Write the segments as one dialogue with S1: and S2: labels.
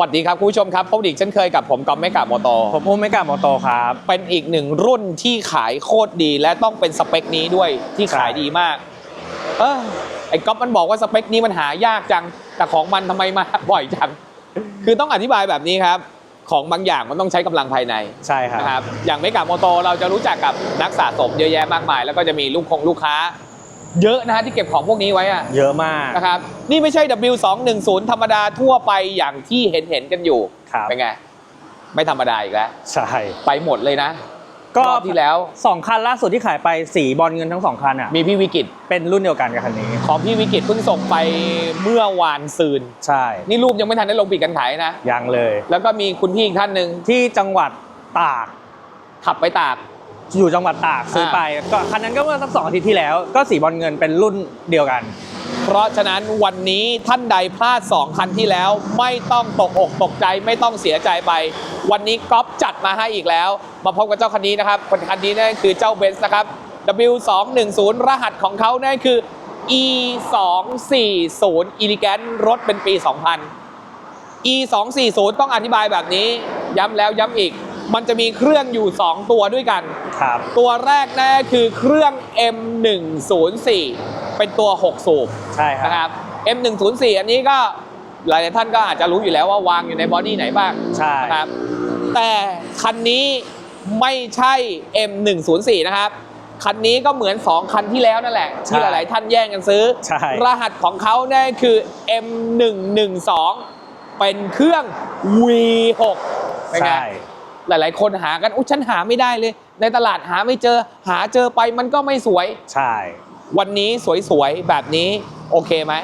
S1: วัสดีครับคุณผู้ชมครับพบอีกเช่นเคยกับผมกอมไม่กับโมโต
S2: ผมอุ้มไม่กล้าโมโตครับ
S1: เป็นอีกหนึ่งรุ่นที่ขายโคตรดี และต้องเป็นสเปคนี้ด้วยที่ขายดีมาก เออไอ้ก๊อฟมันบอกว่าสเปคนี้มันหายากจัง แต่ของมันทำไมมาบ่อยจัง คือต้องอธิบายแบบนี้ครับ ของบางอย่างมันต้องใช้กำลังภายใน
S2: ใช่ครับ
S1: นะครับอย่างไม่กับโมโตเราจะรู้จักกับนักสะสมเยอะแยะมากมาย แล้วก็จะมีลูกคงลูกค้า เยอะนะฮะที่เก็บของพวกนี้ไว้อะ
S2: เยอะมาก
S1: นะครับนี่ไม่ใช่ W210 ธรรมดาทั่วไปอย่างที่เห็นเห็นๆกันอยู่
S2: ครับ
S1: เป็นไงไม่ธรรมดาอีกแล้ว
S2: ใช่
S1: ไปหมดเลยนะ
S2: ก็
S1: รอบที่แล้ว
S2: สองคันล่าสุดที่ขายไปสีบอลเงินทั้งสองคันอะ
S1: มีพี่วิกิต
S2: เป็นรุ่นเดียวกันกับคันนี้
S1: ของพี่วิกิตเพิ่งส่งไปเมื่อวานซืน
S2: ใช่
S1: นี่รูปยังไม่ทันได้ลงปิดกันขายนะ
S2: ยังเลย
S1: แล้วก็มีคุณพี่อีกท่านหนึ่ง
S2: ที่จังหวัดตาก
S1: ขับไปตาก
S2: อยู่จังหวัดตากซื้อ
S1: อ่า
S2: ไปก็คันนั้นก็เมื่อสักสองอาทิตย์ที่แล้ว ก็สีบอลเงินเป็นรุ่นเดียวกัน
S1: เพราะฉะนั้นวันนี้ท่านใดพลาด 2 คันที่แล้วไม่ต้องตกอกตกใจไม่ต้องเสียใจไป วันนี้ก๊อฟจัดมาให้อีกแล้ว มาพบกับเจ้าคันนี้นะครับคนคันนี้นั่นคือเจ้าเบนซ์นะครับ W210 รหัสของเขานั่นคือ E240 Elegant รถเป็นปี 2000 E240 ต้องอธิบายแบบนี้ ย้ำแล้วย้ำอีก มันจะมีเครื่องอยู่ 2 ตัวด้วยกัน
S2: ครับ
S1: ตัวแรกนั่นก็คือเครื่อง M104 เป็นตัว 6 สูบ
S2: ใช่ครับ
S1: นะครับ M104 อันนี้ก็หลายๆท่านก็อาจจะรู้อยู่แล้วว่าวางอยู่ในบอดี้ไหนบ้าง
S2: ใช่
S1: นะครับ แต่คันนี้ไม่ใช่ M104 นะครับ คันนี้ก็เหมือน 2 คันที่แล้วนั่นแหละที่หลายๆท่านแย่งกันซื้อ
S2: ใช่
S1: รหัสของเขาเนี่ยคือ M112 เป็นเครื่อง V6 เป็นไง
S2: ใช่
S1: หลาย ๆ คนหากันอุ๊ยฉันหาไม่ได้เลย ในตลาดหาไม่เจอ หาเจอไปมันก็ไม่สวย
S2: ใช่
S1: วันนี้สวย ๆ แบบนี้โอเคไหม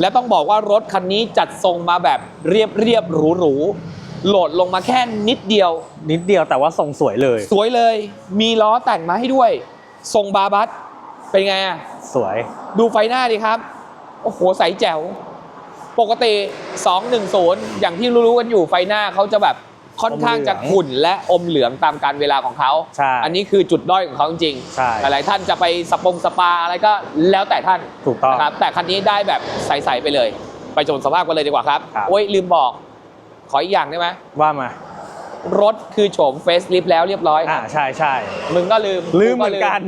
S1: และต้องบอกว่ารถคันนี้จัดทรงมาแบบเรียบเรียบๆหรูๆโหลดลงมาแค่นิดเดียว
S2: นิดเดียวแต่ว่าทรงสวยเลย
S1: สวยเลย มีล้อแต่งมาให้ด้วย ทรงบาบัสเป็นไงอะ
S2: สวย
S1: ดูไฟหน้าดิครับ โอ้โหใสแจ๋ว ปกติ 210 อย่างที่รู้ๆกันอยู่ไฟหน้าเขาจะแบบ ค่อนข้างจะขุ่นและอมเหลืองตามการเวลาของเขา
S2: ใช่
S1: อันนี้คือจุดด้อยของเขาจริง
S2: ใช่
S1: หลายๆท่านจะไปสปงสปาอะไรก็แล้วแต่ท่าน
S2: ถูกต้อง
S1: นะครับ แต่คันนี้ได้แบบใสๆไปเลย ไปชมสภาพกันเลยดีกว่าครับ
S2: ครับ
S1: โอ้ยลืมบอก ขออีกอย่างได้ไหม
S2: ว่ามา
S1: รถคือโฉมเฟสลิฟแล้วเรียบร้อย
S2: อ่าใช่ใช่
S1: มึงก็ลืม
S2: ลืมเหมือนกัน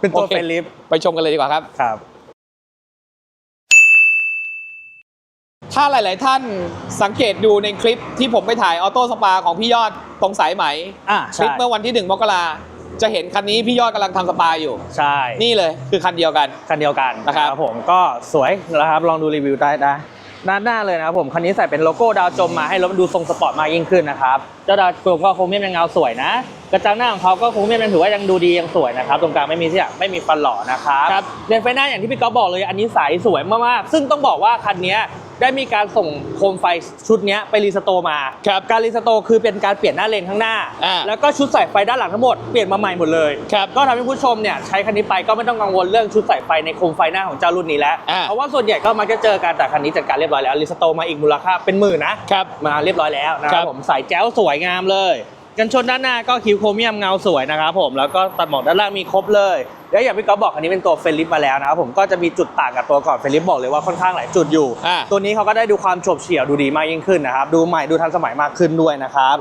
S2: เป็นตัว
S1: โอค
S2: เป็นลิฟต์
S1: ไปชมกันเลยดีกว่าครับ
S2: ครับ
S1: ถ้าหลาย ๆ ท่านสังเกตดูในคลิปที่ผมไปถ่ายออโต้สปาของพี่ยอดตรงสายไหม
S2: อ่า
S1: ค
S2: ใช่
S1: ลิปเมื่อวันที่ 1 มกราจะเห็นคันนี้พี่ยอดกำลังทำสปาอยู่
S2: ใช่
S1: นี่เลยคือคันเดียวกัน
S2: คันเดียวกัน
S1: นะครับ
S2: ผมก็สวยนะครับลองดูรีวิวได้ได้ด้านหน้าเลยนะครับผมคันนี้ใส่เป็นโลโก้ดาวจมมาให้รถมันดูทรงสปอร์ตมากยิ่งขึ้นนะครับเจ้าดาวจมก็โครเมียมยังเงาสวยนะกระจังหน้าของเขาก็โครเมียมยังถือว่ายังดูดียังสวยนะครับตรงกลางไม่มีเสียไม่มีฟันหล่อนะครับ
S1: ครับ
S2: เลนส์ไฟหน้าอย่างที่พี่ก๊อฟบอกเลยอันนี้ใสสวยมากๆซึ่งต้องบอกว่าคันนี้ ได้มีการส่งโคมไฟชุดเนี้ยไปรีสโตร์มา
S1: ครับ
S2: การรีสโตร์คือเป็นการเปลี่ยนหน้าเลนข้างหน้า
S1: อ่า
S2: แล้วก็ชุดใส่ไฟด้านหลังทั้งหมดเปลี่ยนมาใหม่หมดเลย
S1: ครับ
S2: ก็ทำให้ผู้ชมเนี่ยใช้คันนี้ไปก็ไม่ต้องกังวลเรื่องชุดใส่ไฟในโคมไฟหน้าของเจ้ารุ่นนี้แล้ว
S1: อ่า
S2: เพราะว่าส่วนใหญ่ก็มักจะเจอกันแต่คันนี้จัดการเรียบร้อยแล้วรีสโตร์มาอีกมูลค่าเป็นหมื่นนะ ครับ มาเรียบร้อยแล้วนะค
S1: ครั
S2: รับบ ผมใส่แจ้วสวยงามเลย กันชนด้านหน้าก็คิวโครเมียมเงาสวยนะครับผมแล้วก็ตัดหมอกด้านล่างมีครบเลย แล้วอย่างพี่ก๊อฟบอกคันนี้เป็นตัวเฟรนลิฟมาแล้วนะครับผมก็จะมีจุดต่างกับตัวก่อนเฟรนลิฟบอกเลยว่าค่อนข้างหลายจุดอยู่
S1: อ่า
S2: ตัวนี้เขาก็ได้ดูความโฉบเฉี่ยวดูดีมากยิ่งขึ้นนะครับดูใหม่ดูทันสมัยมากขึ้นด้วยนะครับ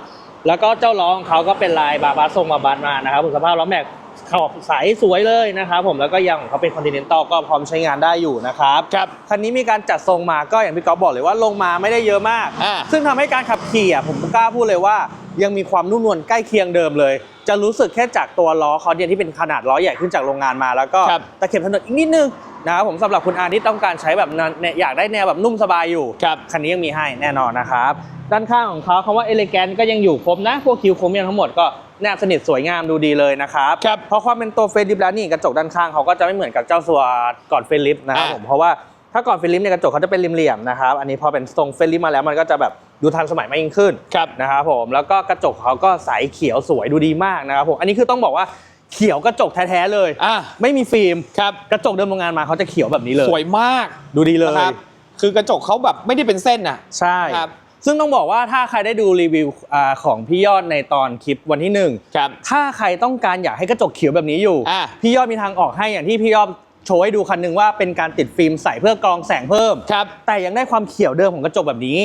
S2: แล้วก็เจ้าล้อของเขาก็เป็นลายบาบาทรงบาบาสมานะครับผมสภาพล้อแม็กขอบใสสวยเลยนะครับผมแล้วก็ยางของเขาเป็นคอนติเนนตัลก็พร้อมใช้งานได้อยู่นะครับ
S1: ครับ
S2: คันนี้มีการจัดทรงมาก็อย่างพี่ก๊อฟบอกเลยว่าลงมาไม่ได้เยอะมาก
S1: อ่า
S2: ซึ่งทำให้การขับขี่อะผมกล้าพูดเลยว่า ยังมีความนุ่มนวลใกล้เคียงเดิมเลย จะรู้สึกแค่จากตัวล้อเขาเนี่ยที่เป็นขนาดล้อใหญ่ขึ้นจากโรงงานมา แล้วก็
S1: ครับ
S2: ตะเข็บถนนอีกนิดนึงนะครับผมสำหรับคุณอาที่ต้องการใช้แบบนั้นเนี่ยอยากได้แนวแบบนุ่มสบายอยู่
S1: ครับ
S2: คันนี้ยังมีให้แน่นอนนะครับ ด้านข้างของเขาคำว่าเอเลแกนก็ยังอยู่ครบนะพวกคิวโครเมียมทั้งหมดก็แนบสนิทสวยงามดูดีเลยนะครับ
S1: ครับ
S2: เพราะความเป็นตัวเฟรนลิฟแล้วนี่กระจกด้านข้างเขาก็จะไม่เหมือนกับเจ้าตัวก่อนเฟรนลิฟนะครับ
S1: อ่า
S2: ผมเพราะว่าถ้าก่อนเฟรนลิฟเนี่ยกระจกเขาจะเป็นเหลี่ยมๆนะครับอันนี้พอเป็นทรงเฟรนลิฟมาแล้วมันก็จะแบบ ดูทันสมัยมากยิ่งขึ้น
S1: ครับ
S2: นะครับผมแล้วก็กระจกเขาก็ใสเขียวสวยดูดีมากนะครับผมอันนี้คือต้องบอกว่าเขียวกระจกแท้ๆเลย
S1: อะ
S2: ไม่มีฟิล์ม
S1: ครับ
S2: กระจกเดิมโรงงานมาเขาจะเขียวแบบนี้เลย
S1: สวยมาก
S2: ดูดีเลย
S1: นะครับคือกระจกเขาแบบไม่ได้เป็นเส้นน่ะ
S2: ใช่
S1: ครับ
S2: ซึ่งต้องบอกว่าถ้าใครได้ดูรีวิวอ่าของพี่ยอดในตอนคลิปวันที่หนึ่ง
S1: ครับ
S2: ถ้าใครต้องการอยากให้กระจกเขียวแบบนี้อยู่
S1: อะ
S2: พี่ยอดมีทางออกให้อย่างที่พี่ยอดโชว์ให้ดูคันหนึ่งว่าเป็นการติดฟิล์มใส่เพื่อกรองแสงเพิ่ม
S1: ครับ
S2: แต่ยังได้ความเขียวเดิมของกระจกแบบนี้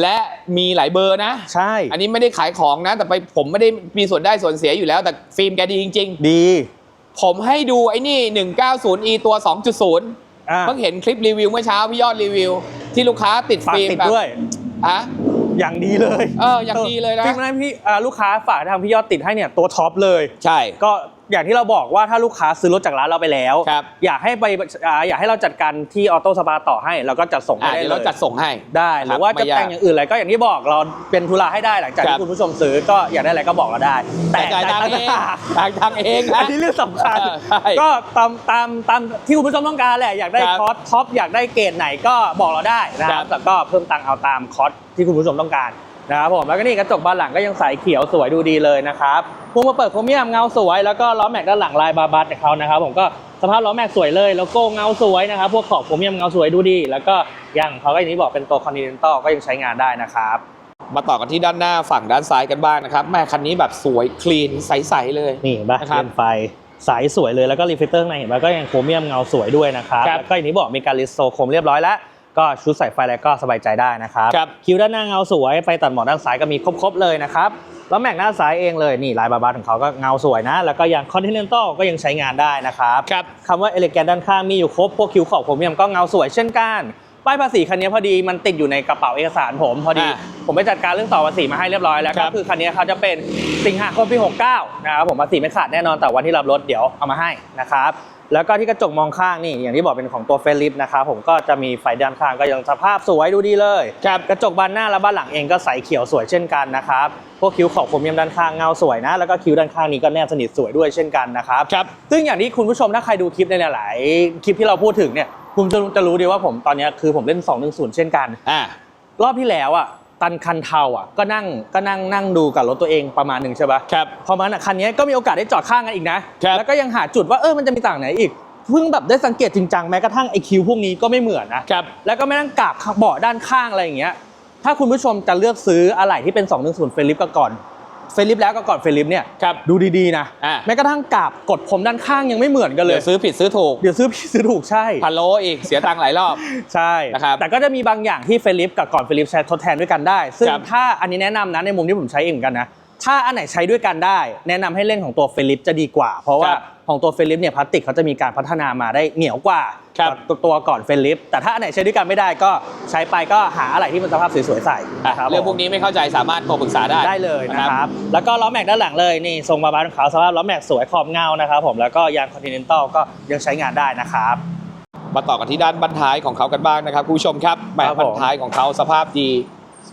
S1: และมีหลายเบอร์นะ
S2: ใช่
S1: อันนี้ไม่ได้ขายของนะ แต่ไปผมไม่ได้มีส่วนได้ส่วนเสียอยู่แล้ว แต่ฟิล์มแกดีจริง
S2: ดี
S1: ๆ ผมให้ดูไอ้นี่ 190e ตัว 2.0
S2: อะ
S1: เพิ่งเห็นคลิปรีวิวเมื่อเช้าพี่ยอดรีวิว ที่ลูกค้าติด
S2: ฝาก
S1: ฟิล์ม
S2: ติด
S1: แบบ
S2: ด้วย
S1: ฮะ
S2: อย่างดีเลย
S1: เอออย่างดีเลยนะ
S2: ฟิล์มนั้นพี่อ่าลูกค้าฝากทางพี่ยอดติดให้เนี่ยตัวท็อปเลย
S1: ใช่
S2: ก็ อย่างที่เราบอกว่าถ้าลูกค้าซื้อรถจากร้านเราไปแล้ว
S1: ครับ
S2: อยากให้ไปอ่าอยากให้เราจัดการที่ออโต้สปาต่อให้เราก็จัดส่งให้
S1: อะ
S2: ได้
S1: เดี๋ยว
S2: เล
S1: เรา
S2: ย
S1: จัดส่งให้
S2: ได้ หรือว่า
S1: ครับไม่
S2: จะ
S1: ยาก
S2: แต่งอย่างอื่นอะไรก็อย่างที่บอกเราเป็นธุระให้ได้หลังจาก
S1: ครั
S2: ที่
S1: บ
S2: คุณผู้ชมซื้อก็อยากได้อะไรก็บอกเราได้
S1: แต่จ่ายตังค์เองจ่ายตังค์เองนะ
S2: อันนี้เรื่องสำคัญ
S1: เออใช่
S2: ก็ตามตามตามที่คุณผู้ชมต้องการแหละ อยากได้
S1: ครับ
S2: คอร์สท็อปอยากได้เกรดไหนก็บอกเราได้นะค
S1: ครั
S2: รับบแต่ก็เพิ่มตังค์เอาตามคอร์สที่คุณผู้ชมต้องการ นะครับผมแล้วก็นี่กระจกบานหลังก็ยังใสเขียวสวยดูดีเลยนะครับพวงมาเปิดโครเมียมเงาสวยแล้วก็ล้อแม็กด้านหลังลายบาบัสของเขานะครับผมก็สภาพล้อแม็กสวยเลยโลโก้เงาสวยนะครับพวกขอบโครเมียมเงาสวยดูดี แล้วก็ยังเขาก็อย่างนี้บอกเป็นตัวคอนติเนนตัลก็ยังใช้งานได้นะครับ
S1: มาต่อกันที่ด้านหน้าฝั่งด้านซ้ายกันบ้างนะครับแม่คันนี้แบบสวยคลีนใสๆเลย
S2: นี่เห็นปะ
S1: นะครับ
S2: เป็นไฟสายสวยเลยแล้วก็รีเฟลเตอร์ข้างในเห็นปะก็ยังโครเมียมเงาสวยด้วยนะครับ
S1: ครับ
S2: แล้วก็อย่างที่บอกมีการลิสโซโครมเรียบร้อยแล้ว ก็ชุดใส่ไฟแล้วก็สบายใจได้นะครับ
S1: ครับ
S2: คิ้วด้านหน้าเงาสวยไฟตัดหมอกด้านซ้ายก็มีครบๆเลยนะครับแล้วแม็กหน้าซ้ายเองเลยนี่ลายบาบาของเขาก็เงาสวยนะ แล้วก็อย่างคอนติเนนตัลก็ยังใช้งานได้นะครับ
S1: ครับ
S2: คำว่าเอเลแกนด้านข้างมีอยู่ครบพวกคิ้วขอบโครเมียมก็เงาสวยเช่นกันป้ายภาษีคันนี้พอดีมันติดอยู่ในกระเป๋าเอกสารผมพอดี
S1: อ่า
S2: ผมไปจัดการเรื่องต่อภาษีมาให้เรียบร้อยแล้ว
S1: ครั
S2: ก็
S1: บ
S2: คือคันนี้เขาจะเป็นสิงหาคมปี 69 นะครับผมภาษีไม่ขาดแน่นอนแต่วันที่รับรถเดี๋ยวเอามาให้นะครับ แล้วก็ที่กระจกมองข้างนี่อย่างที่บอกเป็นของตัวเฟรลิฟนะครับผมก็จะมีไฟด้านข้างก็ยังสภาพสวยดูดีเลย
S1: ครับ
S2: กระจกบานหน้าและบานหลังเองก็ใสเขียวสวยเช่นกันนะครับพวกคิ้วขอบโครเมียมด้านข้างเงาสวยนะแล้วก็คิ้วด้านข้างนี้ก็แนบสนิทสวยด้วยเช่นกันนะครับ
S1: ครับ
S2: ซึ่งอย่างที่คุณผู้ชมถ้าใครดูคลิปในหลาย ๆ คลิปที่เราพูดถึงเนี่ยคุณจะจะรู้ดีว่าผมตอนเนี้ยคือผมเล่น210เช่นกัน
S1: อ่าร
S2: อบที่แล้วอะ ตันคันเทาอะก็นั่งก็นั่งนั่งดูกับรถตัวเองประมาณหนึ่งใช่ปะ
S1: ครับ
S2: พอมาอะคันนี้ก็มีโอกาสได้จอดข้างกันอีกนะ ครับ แล้วก็ยังหาจุดว่าเออมันจะมีต่างไหนอีกเพิ่งแบบได้สังเกตจริงจังแม้กระทั่งไอคิวพวกนี้ก็ไม่เหมือนนะ ครับแล้วก็ไม่นั่งกราบเบาะด้านข้างอะไรอย่างเงี้ย ถ้าคุณผู้ชมจะเลือกซื้ออะไหล่ที่เป็น 210 เฟลิปก็ก่อน เฟลิปแล้วก็ก่อนเฟลิปเนี่ย
S1: ครับ
S2: ดูดีๆนะ
S1: อ่า
S2: แม้กระทั่งกราบกดผมด้านข้างยังไม่เหมือนกันเล
S1: เดี๋
S2: ย
S1: ยวซื้อผิดซื้อถูก
S2: เดี๋ยวซื้อผิดซื้อถูกใช่
S1: พันโลอีกเสียตังค์หลายรอบ
S2: ใช่
S1: นะครับ
S2: แต่ก็จะมีบางอย่างที่เฟลิปกับก่อนเฟลิปใช้ทดแทนด้วยกันได้ ซึ่ง
S1: ครับ
S2: ถ้าอันนี้แนะนำนะในมุมที่ผมใช้เองเหมือนกันนะ ถ้าอันไหนใช้ด้วยกันได้ แนะนำให้เล่นของตัวเฟลิปจะดีกว่า เพราะว่า
S1: ครับ
S2: ของตัวเฟลิปเนี่ยพลาสติกเขาจะมีการพัฒนามาได้เหนียวกว่า
S1: ครับ
S2: ตัวตัวก่อนเฟลิปแต่ถ้าอันไหนใช้ด้วยกันไม่ได้ก็ใช้ไปก็หาอะไรที่มันสภาพสวยๆใส่
S1: อะ
S2: นะครับ
S1: เรื่องพวกนี้ไม่เข้าใจสามารถโทรปรึกษาได้
S2: ได้เลยนะครับ แล้วก็ล้อแม็กด้านหลังเลยนี่ทรงบาบาของเขาสภาพล้อแม็กสวยขอบเงานะครับผมแล้วก็ยางคอนติเนนตัลก็ยังใช้งานได้นะครับ
S1: มาต่อกันที่ด้านบันท้ายของเขากันบ้างนะครับคุณผู้ชมครับแหม
S2: ครับผม
S1: บันท้ายของเขาสภาพดี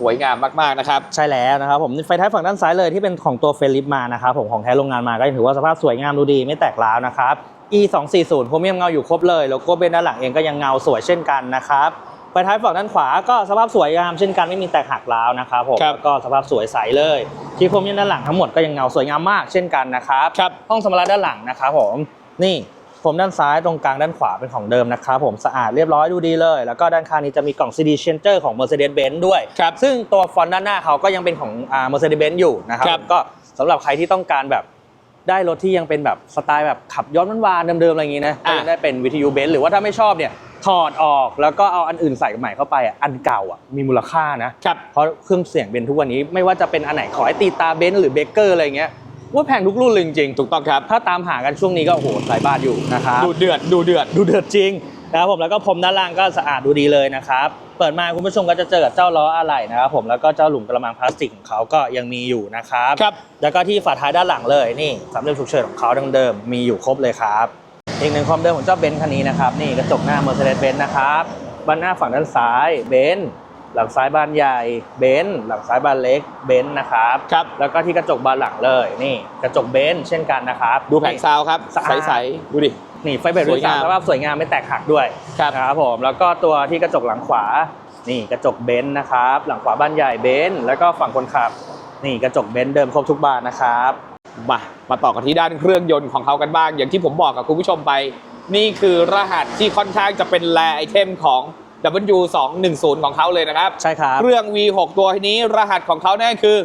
S1: สวยงามมากๆนะครับ
S2: ใช่แล้วนะครับผมไฟท้ายฝั่งด้านซ้ายเลยที่เป็นของตัวเฟลิปมานะครับผมของแท้โรงงานมาก็ยังถือว่าสภาพสวยงามดูดีไม่แตกร้าวนะครับ e 2 4 0โครเมียมเงาอยู่ครบเลยโลโก้เบนด้านหลังเองก็ยังเงาสวยเช่นกันนะครับไฟท้ายฝั่งด้านขวาก็สภาพสวยงามเช่นกันไม่มีแตกหักร้าวนะครับผม
S1: ครับ
S2: แล้วก็สภาพสวยใสเลยที่โครเมียมด้านหลังทั้งหมดก็ยังเงาสวยงามมากเช่นกันนะครับ
S1: ครับ
S2: ห้องสมรรถด้านหลังนะครับผมนี่ ผมด้านซ้ายตรงกลางด้านขวาเป็นของเดิมนะครับผมสะอาดเรียบร้อยดูดีเลย แล้วก็ด้านข้างนี้จะมีกล่อง CD changer ของ Mercedes-Benz ด้วย
S1: ครับ
S2: ซึ่งตัวฟอนต์ด้านหน้าเขาก็ยังเป็นของอ่า Mercedes-Benz อยู่นะครับ
S1: ครับ
S2: ก็สำหรับใครที่ต้องการแบบได้รถที่ยังเป็นแบบสไตล์แบบขับย้อนวานๆเดิมๆอะไรอย่างงี้นะก็ยังได้เป็นวิทยุเบนซ์หรือว่าถ้าไม่ชอบเนี่ยถอดออกแล้วก็เอาอันอื่นใส่ใหม่เข้าไปอะอันเก่าอะมีมูลค่านะ
S1: ครับ
S2: เพราะเครื่องเสียงเบนซ์ทุกวันนี้ไม่ว่าจะเป็นอันไหนขอให้ตีตาเบนซ์หรือเบเกอร์อะไรเงี้ย ว่าแพงทุกรุ่นเลยจริงๆ
S1: ถูกต้องครับ
S2: ถ้าตามหากันช่วงนี้ก็โอ้โหหลายบาทอยู่นะครับ
S1: ดูเดือดดูเดือด
S2: ดูเดือดจริงนะครับผมแล้วก็พรมด้านล่างก็สะอาดดูดีเลยนะครับเปิดมาคุณผู้ชมก็จะเจอกับเจ้าล้ออะไหล่นะครับผมแล้วก็เจ้าหลุมกระมังพลาสติกของเขาก็ยังมีอยู่นะครับ
S1: ครับ
S2: แล้วก็ที่ฝาท้ายด้านหลังเลยนี่สามเหลี่ยมฉุกเฉินของเขาดังเดิมมีอยู่ครบเลยครับอีกหนึ่งความเดิมของเจ้าเบนซ์คันนี้นะครับนี่กระจกหน้า Mercedes-Benz นะครับบานหน้าฝั่งด้านซ้ายเบนซ์ หลังซ้ายบานใหญ่เบนซ์หลังซ้ายบานเล็กเบนซ์นะครับ
S1: ครับ
S2: แล้วก็ที่กระจกบานหลังเลยนี่ กระจกเบนซ์เช่นกันนะครับ
S1: ดูแผงซาวครับ
S2: สะอาด
S1: ใสๆดูดิ
S2: นี่ไฟเบรด
S1: สวยงาม
S2: สภาพสวยงามไม่แตกหักด้วย
S1: ครับ
S2: นะครับผมแล้วก็ตัวที่กระจกหลังขวา นี่กระจกเบนซ์นะครับ หลังขวาบ้านใหญ่เบนซ์แล้วก็ฝั่งคนขับ นี่กระจกเบนซ์เดิมครบทุกบานนะครับ
S1: มามาต่อกันที่ด้านเครื่องยนต์ของเขากันบ้าง อย่างที่ผมบอกกับคุณผู้ชมไป นี่คือรหัสที่ค่อนข้างจะเป็นแรไอเทมของ W210 ของเขาเลยนะครับ
S2: ใช่ครับ
S1: เครื่อง V6 ตัวนี้รหัสของเขานั่นคือ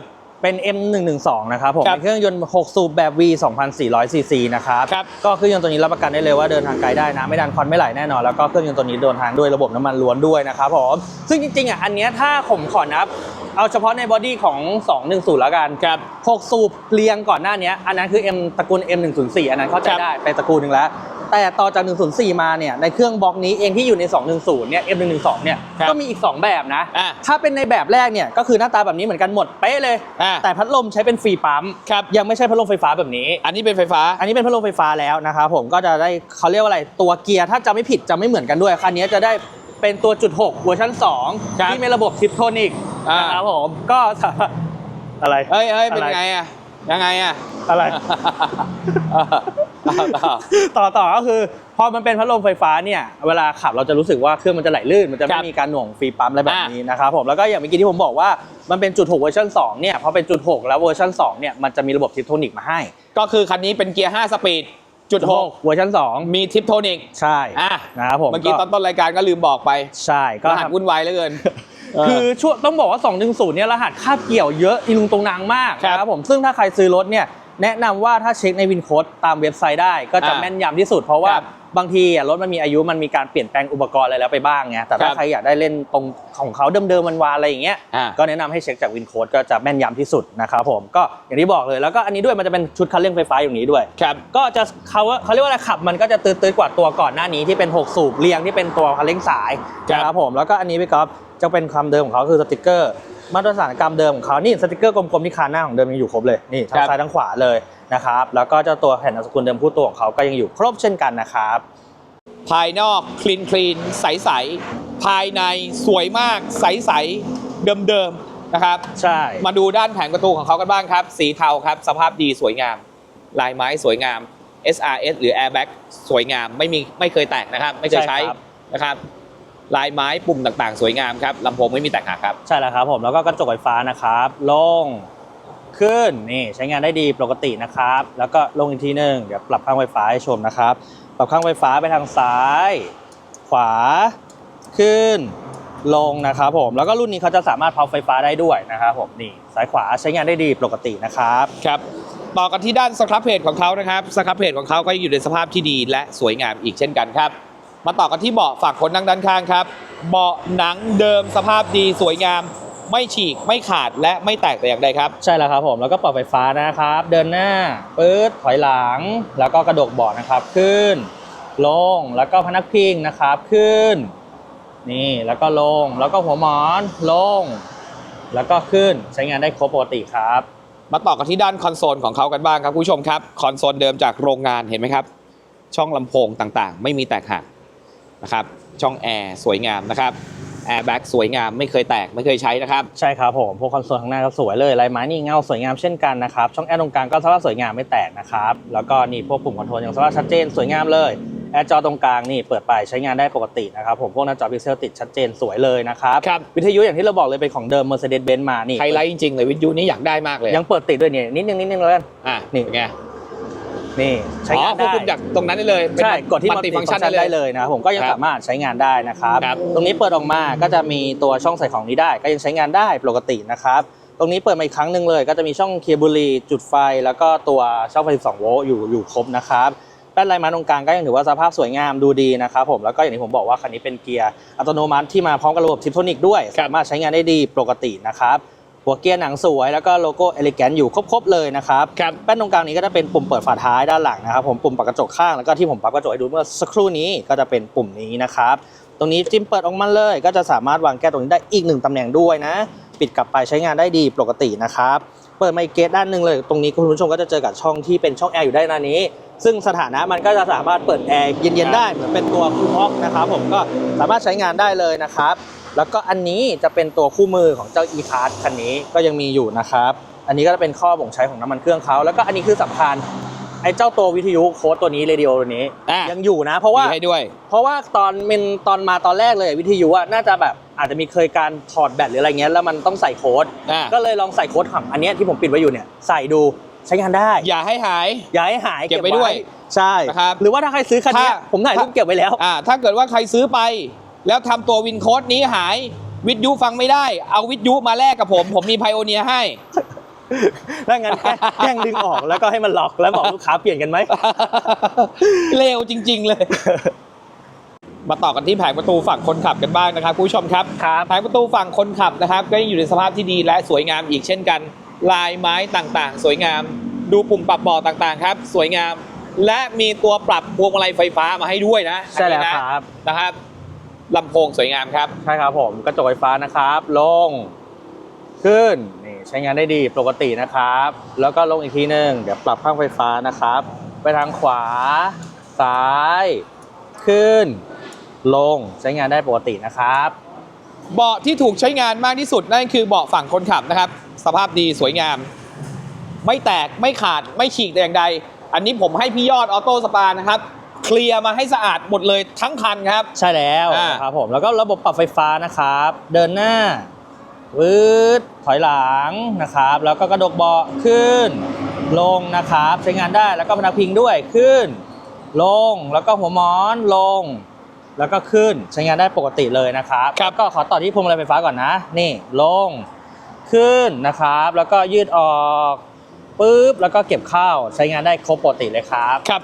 S2: เป็น M112 นะครับผม
S1: ครับ
S2: เป็นเครื่องยนต์ 6 สูบแบบ V 2,400ซีซีนะครับ
S1: ครับ
S2: ก็เครื่องยนต์ตัวนี้รับประกันได้เลยว่าเดินทางไกลได้นะไม่ดันควันไม่ไหลแน่นอนแล้วก็เครื่องยนต์ตัวนี้เดินทางด้วยระบบน้ำมันล้วนด้วยนะครับผมซึ่งจริงๆอะอันเนี้ยถ้าผมขอนับ เอาเฉพาะในบอดี้ของ 210 แล้วกัน
S1: ครับ
S2: 6สูบเรียงก่อนหน้าเนี้ยอันนั้นคือ M ตระกูล M104 อันนั้นเข้าใจ
S1: ครับ
S2: ได้เป็นตระกูลหนึ่งแล้ว แต่ต่อจาก 104 มาเนี่ยในเครื่องบล็อกนี้เองที่อยู่ใน 210 เนี่ย M112 เนี่ย
S1: ครับ
S2: ก็มีอีก2แบบนะ
S1: อะ
S2: ถ้าเป็นในแบบแรกเนี่ยก็คือหน้าตาแบบนี้เหมือนกันหมดเป๊ะเลย
S1: อ่ะ
S2: แต่พัดลมใช้เป็นฟรีปั๊ม
S1: ครับ
S2: ยังไม่ใช่พัดลมไฟฟ้าแบบนี้
S1: อันนี้เป็นไฟฟ้า
S2: อันนี้เป็นพัดลมไฟฟ้าแล้วนะครับผมก็จะได้เขาเรียกว่าอะไรตัวเกียร์ถ้าจะไม่ผิดจะไม่เหมือนกันด้วยคันนี้จะได้เป็นตัวจุด6เวอร์ชัน
S1: ครับ
S2: 2ที่มีระบบทิปโทนิก
S1: อ่าน
S2: นะครับผมก็สามารถอะไร
S1: เฮ้ยเฮ้ยเป็น
S2: อะไร
S1: ไงอะยังไงอะ
S2: อะไร
S1: ต่อต่อ
S2: ต่อต่อก็คือพอมันเป็นพัดลมไฟฟ้าเนี่ยเวลาขับเราจะรู้สึกว่าเครื่องมันจะไหลลื่น มันจะ
S1: ค
S2: ไม่
S1: รับ
S2: มีการหน่วงฟรีปั๊มอะไรแบบ
S1: อ่า
S2: นี้นะครับผมแล้วก็อย่างเมื่อกี้ที่ผมบอกว่ามันเป็นจุด6เวอร์ชัน2เนี่ยพอเป็นจุด6แล้วเวอร์ชัน2เนี่ยมันจะมีระบบทิปโทนิกมาให้
S1: ก็คือคันนี้เป็นเกียร์5สปีดจุด
S2: เวอร์ชัน
S1: 6มีทิปโทนิก
S2: 2ใช่
S1: อะ
S2: นะครับผม
S1: เมื่อกี้ตอนต้นรายการก็ลืมบอกไป
S2: ใช่ก็
S1: รหัสวุ่นวายเหลือเกิน
S2: คือช่วงต้องบอกว่า2 1 0เนี่ยรหัสคาบเกี่ยวเยอะอีลุงตรงนางมาก
S1: ครับ
S2: นะครับผมซึ่งถ้าใครซื้อรถเนี่ย แนะนำว่าถ้าเช็คในวินโค้ดตามเว็บไซต์ได้ก็จะ
S1: อ่า
S2: แม่นยำที่สุด เพราะว่า
S1: ครับ
S2: บางทีอะรถมันมีอายุมันมีการเปลี่ยนแปลงอุปกรณ์อะไรแล้วไปบ้างไงแต่ถ้า
S1: ครับ
S2: ใครอยากได้เล่นตรงของเขาเดิมๆวันวานๆอะไรอย่างเงี้ย
S1: อ่า
S2: ก็แนะนำให้เช็คจากวินโค้ดก็จะแม่นยำที่สุดนะครับผมก็อย่างที่บอกเลยแล้วก็อันนี้ด้วยมันจะเป็นชุดคันเร่งไฟฟ้าอย่างนี้ด้วย
S1: ครับ
S2: ก็จะเขาเขาเรียกว่าอะไรขับ มันก็จะตื้อๆกว่าตัวก่อนหน้านี้ที่เป็น 6 สูบเรียงที่เป็นตัวคันเร่งสาย
S1: ครับ
S2: นะครับผมแล้วก็อันนี้พี่ก๊อฟจะเป็นคำเดิมของเขาคือสติกเกอร์ มาตรฐานกรรมเดิมของเขานี่สติกเกอร์กลมๆที่คานหน้าของเดิมยังอยู่ครบเลยนี่ทั้
S1: ครั
S2: ง
S1: บ
S2: ซ้ายทั้งขวาเลยนะครับแล้วก็เจ้าตัวแผ่นนามสกุลเดิมผู้ตัวของเขาก็ยังอยู่ครบเช่นกันนะครับ
S1: ภายนอกคลีนคลีนใสใสๆภายในสวยมากใสใสเดิมเดิมๆนะครับ
S2: ใช่
S1: มาดูด้านแผงประตูของเขากันบ้างครับ สีเทาครับสภาพดีสวยงาม ลายไม้สวยงาม SRS หรือ Airbag สวยงามไม่มีไม่เคยแตกนะครับ ไม่เคยใช้นะครับ ลายไม้ปุ่มต่างๆ สวยงามครับลำโพงไม่มีแตกหักครับ
S2: ใช่แล้วครับผมแล้วก็กระจกไฟฟ้านะครับลงขึ้นนี่ใช้งานได้ดีปกตินะครับ แล้วก็ลงอีกทีหนึ่งเดี๋ยวปรับข้างไฟฟ้าให้ชมนะครับ ปรับข้างไฟฟ้าไปทางซ้าย ขวาขึ้นลงนะครับผมแล้วก็รุ่นนี้เขาจะสามารถเผาไฟฟ้าได้ด้วยนะครับผมนี่ซ้ายขวาใช้งานได้ดีปกตินะครับ
S1: ครับต่อกันที่ด้านสครับเพจของเขานะครับสครับเพจของเขาก็อยู่ในสภาพที่ดีและสวยงามอีกเช่นกันครับ มาต่อกันที่เบาะฝั่งคนนั่งด้านข้างครับ เบาะหนังเดิมสภาพดีสวยงาม ไม่ฉีกไม่ขาดและไม่แตกแต่อย่างใดครับ
S2: ใช่แล้วครับผมแล้วก็ปรับไฟฟ้านะครับ เดินหน้าปื๊ดถอยหลัง แล้วก็กระดกเบาะนะครับขึ้น ลงแล้วก็พนักพิงนะครับขึ้น นี่แล้วก็ลงแล้วก็หัวหมอนลง แล้วก็ขึ้นใช้งานได้ครบปกติครับ
S1: มาต่อกันที่ด้านคอนโซลของเขากันบ้างครับคุณผู้ชมครับ คอนโซลเดิมจากโรงงานเห็นไหมครับ ช่องลำโพงต่างๆ ไม่มีแตกหัก นะครับช่องแอร์สวยงามนะครับแอร์แบ็กสวยงามไม่เคยแตกไม่เคยใช้นะครับ
S2: ใช่ครับผมพวกคอนโซลข้างหน้าก็สวยเลยลายไม้นี่เงาสวยงามเช่นกันนะครับช่องแอร์ตรงกลางก็สภาพสวยงามไม่แตกนะครับแล้วก็นี่พวกปุ่มคอนโทรลยังสภาพชัดเจนสวยงามเลยแอร์จอตรงกลางนี่เปิดไปใช้งานได้ปกตินะครับผมพวกหน้าจอพิกเซลติดชัดเจนสวยเลยนะครับ
S1: ครับ
S2: วิทยุอย่างที่เราบอกเลยเป็นของเดิม Mercedes-Benz มานี่
S1: ไฮไลท์จริงๆเลยวิทยุนี้อยากได้มากเลย
S2: ยังเปิดติดด้วยเนี่ยนิดนึงนิดนึงแล้วกัน
S1: อะ
S2: นี่
S1: เป็นไง
S2: นี่ใช้
S1: อ๋องา
S2: น
S1: ควบ
S2: ได้
S1: คุมจากตรงนั้นได้เลยเป็น
S2: ใช่กดที่
S1: มั
S2: มั
S1: ล
S2: ล
S1: ติ
S2: ติ
S1: ฟั
S2: ฟั
S1: ง
S2: ง
S1: ก์
S2: ก์
S1: ชั
S2: ชั
S1: น
S2: น
S1: ได้
S2: ได้
S1: เล
S2: เลยยนะครับผมก็ยัง
S1: ครับ
S2: สามารถใช้งานได้นะครับ
S1: ครับ
S2: ตรงนี้เปิดออกมาก็จะมีตัวช่องใส่ของนี้ได้ ก็ยังใช้งานได้ปกตินะครับตรงนี้เปิดมาอีกครั้งหนึ่งเลย ก็จะมีช่องเคเบิลลีจุดไฟ แล้วก็ตัวช่องไฟ12โวลต์อยู่อยู่ครบนะครับแป้นลายไม้ตรงกลางก็ยังถือว่าสภาพสวยงามดูดีนะครับผมแล้วก็อย่างที่ผมบอกว่าคันนี้เป็นเกียร์อัตโนมัติที่มาพร้อมกับระบบทิปโทนิกด้วยสามารถใช้งานได้ดีปกตินะครับ หัวเกียร์หนังสวย แล้วก็โลโก้เอลิแกนอยู่ครบๆเลยนะครับ
S1: ครับ
S2: แป้นตรงกลางนี้ก็จะเป็นปุ่มเปิดฝาท้ายด้านหลังนะครับผมปุ่มปรับกระจกข้างแล้วก็ที่ผมปรับกระจกให้ดูเมื่อสักครู่นี้ก็จะเป็นปุ่มนี้นะครับตรงนี้จิ้มเปิดออกมาเลย ก็จะสามารถวางแก้วตรงนี้ได้อีกหนึ่งตำแหน่งด้วยนะ ปิดกลับไปใช้งานได้ดีปกตินะครับเปิดไมค์เกตด้านหนึ่งเลย ตรงนี้คุณผู้ชมก็จะเจอกับช่องที่เป็นช่องแอร์อยู่ด้านหน้านี้ ซึ่งสถานะมันก็จะสามารถเปิดแอร์เย็นๆได้เหมือนเป็นตัวคูลออฟนะครับผมก็สามารถใช้งานได้เลยนะครับ แล้วก็อันนี้จะเป็นตัวคู่มือของเจ้า e-card คันนี้ก็ยังมีอยู่นะครับ อันนี้ก็จะเป็นข้อบ่งใช้ของน้ำมันเครื่องเขาแล้วก็อันนี้คือสำคัญไอ้เจ้าตัววิทยุโค้ดตัวนี้เรดิโอตัวนี้
S1: อะ
S2: ยังอยู่นะ เพราะว่า
S1: มีให้ด้วย
S2: เพราะว่าตอนเป็นตอนมาตอนแรกเลยวิทยุอะน่าจะแบบอาจจะมีเคยการถอดแบตหรืออะไรเงี้ยแล้วมันต้องใส่โค้ด
S1: อะ
S2: ก็เลยลองใส่โค้ดของอันเนี้ยที่ผมปิดไว้อยู่เนี่ยใส่ดูใช้งานได้
S1: อย่าให้หาย
S2: อย่าให้หาย
S1: เก็บไว้ด้วย
S2: ใช่
S1: นะครับ
S2: หรือว่าถ้าใครซื้อคันเนี้ย
S1: ถ้า
S2: ผมถ่ายรูปเก็บไว้แล้ว
S1: อ่าถ้าเกิดว่าใครซื้อไป แล้วทำตัววินโค้ดนี้หายวิทยุฟังไม่ได้ เอาวิทยุมาแลกกับผม ผมมีไพโอเนียให้
S2: ถ้างั้นแกล้งแกล้งดึงออกแล้วก็ให้มันล็อกแล้วบอกลูกค้าเปลี่ยนกันไหม
S1: เร็วจริง ๆ เลย มาต่อกันที่แผงประตูฝั่งคนขับกันบ้างนะครับคุณผู้ชมครับ
S2: ครับ
S1: แผงประตูฝั่งคนขับนะครับ ก็ยังอยู่ในสภาพที่ดีและสวยงามอีกเช่นกัน ลายไม้ต่างๆ สวยงาม ดูปุ่มปรับเบาะต่างๆ ครับ สวยงาม และมีตัวปรับพวงมาลัยไฟฟ้ามาให้ด้วยนะ
S2: ใช่แล้ว
S1: อันนี้นะครับ นะครับ ลำโพงสวยงามครับ
S2: ใช่ครับผมกระจกไฟฟ้านะครับ ลง ขึ้นนี่ใช้งานได้ดีปกตินะครับ แล้วก็ลงอีกทีหนึ่งเดี๋ยวปรับข้างไฟฟ้านะครับ ไปทางขวา ซ้าย ขึ้น ลงใช้งานได้ปกตินะครับ
S1: เบาะที่ถูกใช้งานมากที่สุดนั่นคือเบาะฝั่งคนขับนะครับ สภาพดีสวยงาม ไม่แตกไม่ขาดไม่ฉีกแต่อย่างใด อันนี้ผมให้พี่ยอดออโต้สปานะครับ เคลียร์มาให้สะอาดหมดเลยทั้งคันครับ
S2: ใช่แล้ว
S1: อ่า
S2: นะครับผมแล้วก็ระบบปรับไฟฟ้านะครับ เดินหน้าวืดถอยหลังนะครับ แล้วก็กระดกเบาะขึ้น ลงนะครับ ใช้งานได้แล้วก็พนักพิงด้วยขึ้น ลงแล้วก็หัวหมอนลง แล้วก็ขึ้นใช้งานได้ปกติเลยนะครับ
S1: ครับ
S2: ก็ขอต่อที่พวงมาลัยไฟฟ้าก่อนนะ นี่ลงขึ้นนะครับ แล้วก็ยืดออกปุ๊บแล้วก็เก็บเข้าใช้งานได้ครบปกติเลยครับ
S1: ครับ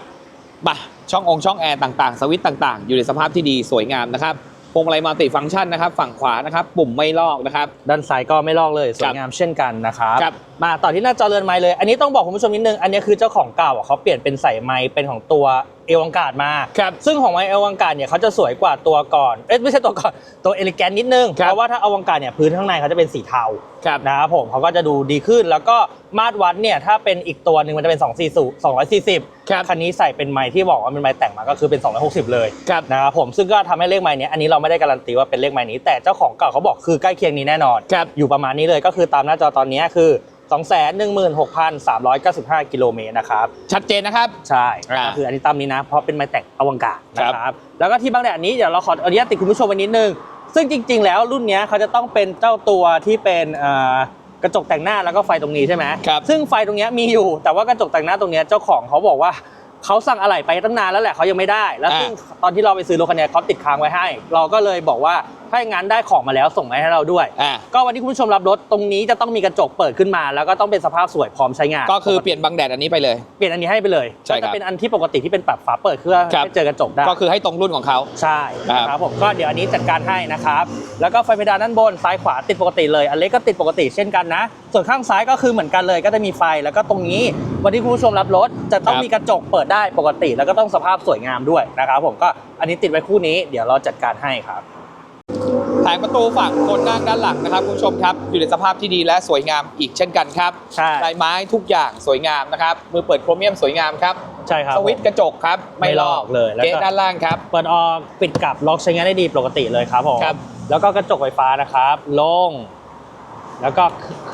S1: มา ช่ององค์ช่องแอร์ต่างๆ สวิตช์ต่างๆ อยู่ในสภาพที่ดีสวยงามนะครับพวงมาลัยมัลติฟังก์ชันนะครับฝั่งขวานะครับปุ่มไม่ลอกนะครับ
S2: ด้านซ้ายก็ไม่ลอกเลย สวยงามเช่นกันนะครับ
S1: ครับ
S2: มาต่อที่หน้าจอเรือนไม้เลย อันนี้ต้องบอกคุณผู้ชมนิดนึง อันนี้คือเจ้าของเก่าอะเขาเปลี่ยนเป็นใส่ไม้เป็นของตัว เอวังกาดมา
S1: ครับ
S2: ซึ่งของไม้เอวังกาดเนี่ยเขาจะสวยกว่าตัวก่อน เอ๊ะไม่ใช่ตัวก่อน ตัวเอลิแกนนิดนึง
S1: ครับ
S2: เพราะว่าถ้าเอวังกาดเนี่ยพื้นข้างในเขาจะเป็นสีเทา
S1: ครับ
S2: นะครับผมเขาก็จะดูดีขึ้นแล้วก็มาตรวัดเนี่ยถ้าเป็นอีกตัวหนึ่งมันจะเป็น 240 240
S1: ครับ
S2: คันนี้ใส่เป็นไม้ที่บอกว่าเป็นไม้แต่งมาก็คือเป็น 260 เลย
S1: ครับ
S2: นะครับผมซึ่งก็ทำให้เลขไม้เนี้ยอันนี้เราไม่ได้การันตีว่าเป็นเลขไม้นี้ แต่เจ้าของเก่าเขาบอกคือใกล้เคียงนี้แน่นอน
S1: ครับ
S2: อยู่ประมาณนี้เลยก็คือตามหน้าจอตอนนี้คือ 216,395 กิโลเมตรนะครับ
S1: ชัดเจนนะครับ
S2: ใช่
S1: อ่า
S2: ก็คืออันนี้ตามนี้นะ เพราะเป็นไม้แต่งอวกาศนะ
S1: ค
S2: ค
S1: รั
S2: รับบแล้วก็ที่บางแดดนี้เดี๋ยวเราขออนุญาตติดคุณผู้ชมไว้นิดนึง ซึ่งจริง ๆ แล้วรุ่นเนี้ยเขาจะต้องเป็นเจ้าตัวที่เป็นเอ่อกระจกแต่งหน้าแล้วก็ไฟตรงนี้ใช่ไหม
S1: ครับ
S2: ซึ่งไฟตรงเนี้ยมีอยู่ แต่ว่ากระจกแต่งหน้าตรงเนี้ยเจ้าของเขาบอกว่าเขาสั่งอะไหล่ไปตั้งนานแล้วแหละเขายังไม่ได้ แล้วซึ่งตอนที่เราไปซื้อรถคันเนี้ยเขาติดค้างไว้ให้ เราก็เลยบอกว่า ถ้าอย่างนั้นได้ของมาแล้วส่งมาให้เราด้วย
S1: อ่า
S2: ก็วันที่คุณผู้ชมรับรถตรงนี้จะต้องมีกระจกเปิดขึ้นมา แล้วก็ต้องเป็นสภาพสวยพร้อมใช้งาน
S1: ก็คือเปลี่ยนบังแดดอันนี้ไปเลย
S2: เปลี่ยนอันนี้ให้ไปเลย
S1: ใช่ครับ
S2: ก็จะเป็นอันที่ปกติที่เป็นปรับฝาเปิดเพื่อ
S1: ครับ
S2: ให้เจอกระจกได้
S1: ก็คือให้ตรงรุ่นของเขา
S2: ใช่
S1: ครับ
S2: นะครับผมก็เดี๋ยวอันนี้จัดการให้นะครับ แล้วก็ไฟเพดานด้านบนซ้ายขวาติดปกติเลยอันเล็กก็ติดปกติเช่นกันนะ ส่วนข้างซ้ายก็คือเหมือนกันเลยก็จะมีไฟแล้วก็ตรงนี้วันที่คุณผู้ชมรับรถจะต้องมีกระจกเปิดได้ปกติ แล้วก็ต้องสภาพสวยงามด้วยนะครับผมก็อันนี้ติดไว้คู่นี้เดี๋ยวเราจัดการให้ครับ
S1: แผงประตูฝั่งคนนั่งด้านหลังนะครับคุณผู้ชมครับ อยู่ในสภาพที่ดีและสวยงามอีกเช่นกันครับ
S2: ใช่
S1: ลายไม้ทุกอย่างสวยงามนะครับ มือเปิดโครเมียมสวยงามครับ
S2: ใช่ครับ
S1: สวิตช์กระจกครับ ไม่ลอก
S2: ไม่ลอกเลยแล้วก็
S1: เกะด้านล่างครับ
S2: เปิดออกปิดกลับล็อกใช้งานได้ดีปกติเลยครับผม
S1: ครับ
S2: แล้วก็กระจกไฟฟ้านะครับลงแล้วก็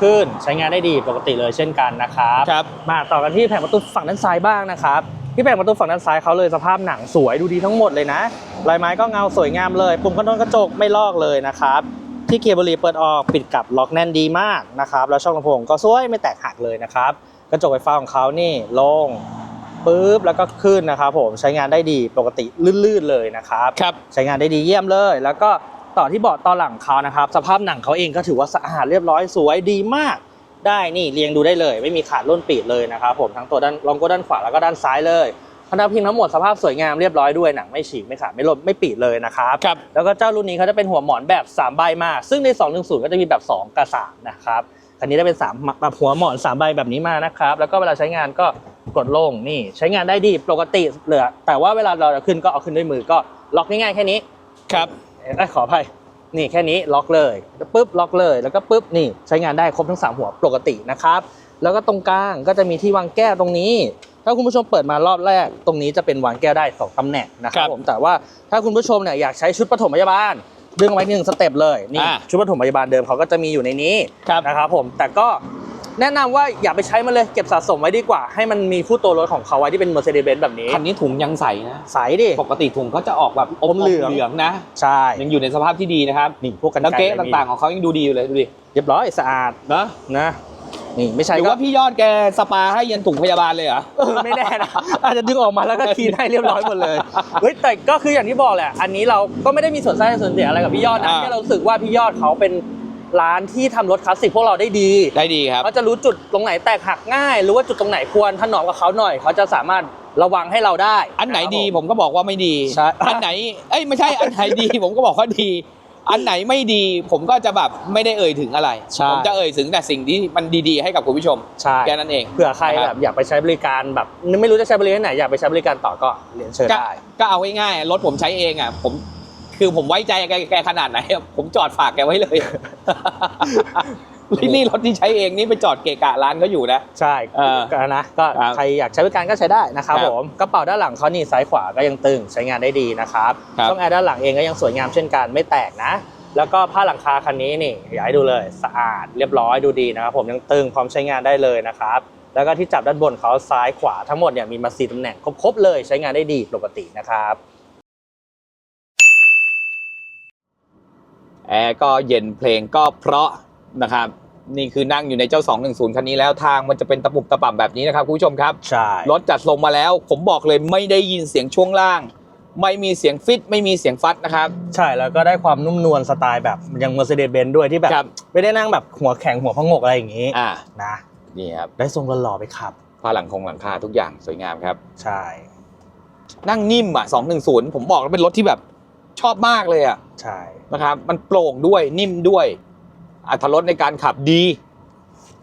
S2: ขึ้นใช้งานได้ดีปกติเลยเช่นกันนะครับ
S1: ครับ
S2: มาต่อกันที่แผงประตูฝั่งด้านซ้ายบ้างนะครับ ที่แผงประตูฝั่งด้านซ้ายเขาเลยสภาพหนังสวยดูดีทั้งหมดเลยนะลายไม้ก็เงาสวยงามเลย ปุ่มคอนโทรลกระจกไม่ลอกเลยนะครับที่เกียร์บรีเปิดออกปิดกลับล็อกแน่นดีมากนะครับแล้วช่องลำโพงก็สวยไม่แตกหักเลยนะครับกระจกไฟฟ้าของเขานี่ลงปุ๊บแล้วก็ขึ้นนะครับผมใช้งานได้ดีปกติลื่นๆเลยนะครับ
S1: ครับ
S2: ใช้งานได้ดีเยี่ยมเลย แล้วก็ต่อที่เบาะตอนหลังเขานะครับ สภาพหนังเขาเองก็ถือว่าสะอาดเรียบร้อยสวยดีมาก ได้นี่เรียงดูได้เลย ไม่มีขาดร่นปีดเลยนะครับผมทั้งตัวด้านลองก็ด้านขวาแล้วก็ด้านซ้ายเลยพนักพิงทั้งหมดสภาพสวยงามเรียบร้อยด้วยหนังไม่ฉีกไม่ขาดไม่หล่นไม่ปีดเลยนะครับ
S1: ครับ
S2: แล้วก็เจ้ารุ่นนี้เขาจะเป็นหัวหมอนแบบ3ใบมาซึ่งใน 210 ก็จะมีแบบ 2 กับ 3 นะครับคันนี้ได้เป็น3แบบหัวหมอน3ใบแบบนี้มานะครับแล้วก็เวลาใช้งานก็กดลงนี่ใช้งานได้ดีปกติเหลือแต่ว่าเวลาเราจะขึ้นก็เอาขึ้นด้วยมือก็ล็อกง่ายๆแค่นี้
S1: ครับ
S2: เอ้ยขออภัย นี่แค่นี้ล็อกเลยแล้วปุ๊บล็อกเลย แล้วก็ปุ๊บนี่ใช้งานได้ครบทั้ง 3 หัวปกตินะครับแล้วก็ตรงกลางก็จะมีที่วางแก้วตรงนี้ ถ้าคุณผู้ชมเปิดมารอบแรก ตรงนี้จะเป็นวางแก้วได้สองตำแหน่งนะค
S1: ครั
S2: รับบผมแต่ว่าถ้าคุณผู้ชมเนี่ยอยากใช้ชุดปฐมพยาบาลดึงเอาไว้หนึ่งสเต็ปเลยนี่
S1: อ่า
S2: ชุดปฐมพยาบาลเดิมเขาก็จะมีอยู่ในนี้
S1: ครับ
S2: นะครับผมแต่ก็ แนะนำว่าอย่าไปใช้มันเลยเก็บสะสมไว้ดีกว่า ให้มันมีผู้ตัวรถของเขาไว้ที่เป็น Mercedes-Benz แบบนี้
S1: คันนี้ถุงยังใสนะ
S2: ใสดิ
S1: ปกติถุงเขาจะออกแบบ
S2: อมเหลือง
S1: เหลืองนะ
S2: ใช่
S1: ยังอยู่ในสภาพที่ดีนะครับ
S2: นี่พวกกัน
S1: แล้วเก๊ะ
S2: ไกล
S1: ต่างๆของเขายังดูดีอยู่เลยดูดิ
S2: เรียบร้อยสะอาด
S1: เนอะ
S2: นะนี่ไม่ใช่
S1: หรือ
S2: ก็
S1: ว่าพี่ยอดแกสปาให้ยันถุงพยาบาลเลยเหรอ
S2: เออไม่แน่นะอาจจะดึงออกมาแล้วก็คีนให้เรียบร้อยหมดเลยเฮ้ยแต่ก็คืออย่างที่บอกแหละ อันนี้เราก็ไม่ได้มีส่วนได้ส่วนเสียอะไรกับพี่ยอดนะ
S1: อ่า
S2: แค่เรารู้สึกว่าพี่ยอดเขาเป็น ร้านที่ทำรถคลาสสิกพวกเราได้ดี
S1: ได้ดีครับ
S2: เขาจะรู้จุดตรงไหนแตกหักง่ายหรือว่าจุดตรงไหนควรถนอมกับเขาหน่อย เขาจะสามารถระวังให้เราได้
S1: อันไหนดี
S2: ครับ
S1: ผมก็บอกว่าไม่ดี
S2: ใช่
S1: อันไหน เอ้ยไม่ใช่ อันไหนดี ผมก็บอกว่าดี อันไหนไม่ดี ผมก็จะแบบไม่ได้เอ่ยถึงอะไร
S2: ใช่
S1: ผมจะเอ่ยถึงแต่สิ่งที่มันดีๆให้กับคุณผู้ชม
S2: ใช่
S1: แค่นั้นเอง
S2: เผื่อใคร
S1: นะ
S2: แบบอยากไปใช้บริการแบบ ไม่รู้จะใช้บริการไหนอยากไปใช้บริการต่อก็เรียนเชิญ
S1: ก็
S2: ได้
S1: ก็เอาง่ายๆ รถผมใช้เองอะ ผม คือผมไว้ใจแกแกขนาดไหนอะผมจอดฝากแกไว้เลยที่นี่รถที่ใช้เองนี่ไปจอดเกะกะร้านก็อยู่นะ
S2: ใช่
S1: เออ
S2: ก็นะก็
S1: ครับ
S2: ใครอยากใช้บริการก็ใช้ได้นะครับ
S1: ครับ
S2: ผมกระเป๋าด้านหลังเขานี่ซ้ายขวาก็ยังตึงใช้งานได้ดีนะครับ
S1: ครับ
S2: ช่องแอร์ด้านหลังเองก็ยังสวยงามเช่นกันไม่แตกนะ แล้วก็ผ้าหลังคาคันนี้นี่อยากให้ดูเลยสะอาดเรียบร้อยดูดีนะครับผมยังตึงพร้อมใช้งานได้เลยนะครับแล้วก็ที่จับด้านบนเขาซ้ายขวาทั้งหมดเนี่ยมีมาสี่ตำแหน่งครบๆเลยใช้งานได้ดีปกตินะครับ
S1: แอร์ก็เย็นเพลงก็เพราะนะครับ นี่คือนั่งอยู่ในเจ้า 210 คันนี้แล้วทางมันจะเป็นตะปุบตะป่ำแบบนี้นะครับคุณผู้ชมครับ
S2: ใช่
S1: รถจัดทรงมาแล้ว ผมบอกเลยไม่ได้ยินเสียงช่วงล่าง ไม่มีเสียงฟิต ไม่มีเสียงฟัดนะครับ
S2: ใช่แล้วก็ได้ความนุ่มนวลสไตล์แบบอย่าง Mercedes-Benz ด้วยที่แบบ
S1: ครับ
S2: ไม่ได้นั่งแบบหัวแข็งหัวพะงกอะไรอย่างนี้
S1: อ่า
S2: นะ
S1: นี่ครับ
S2: ได้ทรงหล่อๆไปขับ
S1: ผ้าหลังคงหลังคาทุกอย่างสวยงามครับ
S2: ใช่
S1: นั่งนิ่มอะ 210 ผมบอกแล้วเป็นรถที่แบบ ชอบมากเลยอะ
S2: ใช่
S1: นะครับ มันโปร่งด้วยนิ่มด้วยอัตรถรสในการขับดี